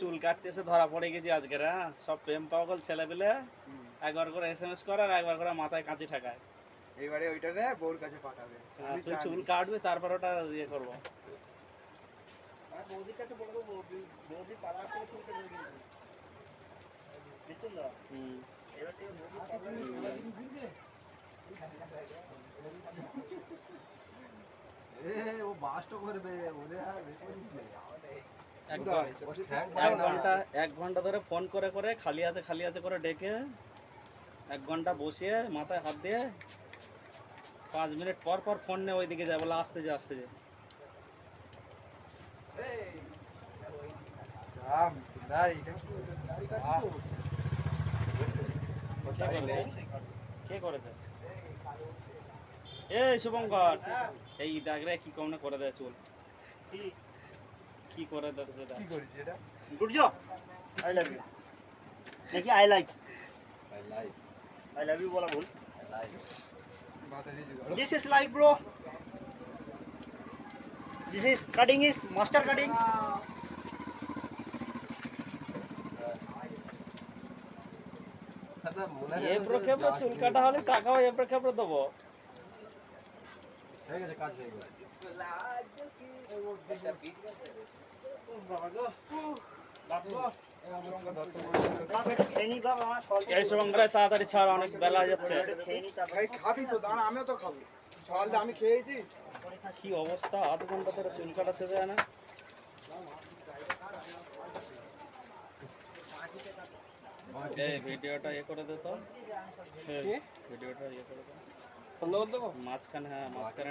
চুল কাটতে এসে ধরা পড়ে গেছি আজকে হ্যাঁ? সব প্রেম পাগল ছেলে পেলে একবার করে এস এম এস করে আর একবার করে মাথায় কাঁচি ঠাকায়। এইবারে ওইটা নে বউর কাছে পাঠাবে। আমি তুই চুল কাটবি তারপর ওটা ইয়ে করব। আর বৌদির কাছে বলব বৌদি বৌদি পার্লার থেকে চুল কেটে দিবে বুঝছেন না। হুম। এবার থেকে বৌদি পার্লারে চুল কাটবে। এ ও বাসটা করবে ওরে আর রেকর্ডিং এক ঘন্টা- এক ঘণ্টা ধরে ফোন করে করে খালি আছে খালি আছে করে ডেকে এক ঘণ্টা বসিয়ে মাথায় হাত দিয়ে পাঁচ মিনিট পর পর ফোন নিয়ে ওইদিকে যায় বলে আসতে যে আসতে যে। না, কি করেছে? এই শুভঙ্কর এই দেখ রে কি কমনে করে দেয় চুল। কি- কি করে দেয় দেখ কি করেছিস এটা? Good job I love you নাকি I like I like I love you বলা ভুল আই লাইক মাথায় নিচে করো। This is like bro. This is cutting is master cutting. দাদা মনে হয় এব্রো খেব্রো চুল কাটা হলে টাকাও এব্রো খেব্রো দেবো হয়ে গেছে কাজ হয়ে গেছে তাড়াতাড়ি ছাড় অনেক বেলা যাচ্ছে। এটা খেয়ে নি তারপর ভাই খাবি তো দাঁড়া আমিও তো খাব। সকাল আমি খেয়েছি। কি অবস্থা? আধ ঘণ্টা ধরে চুল কাটা শেষ হয় না। এই ভিডিওটা ইয়ে করে দে তো। ভিডিওটা ইয়ে করে দে। মাঝখানে হ্যাঁ মাঝখানে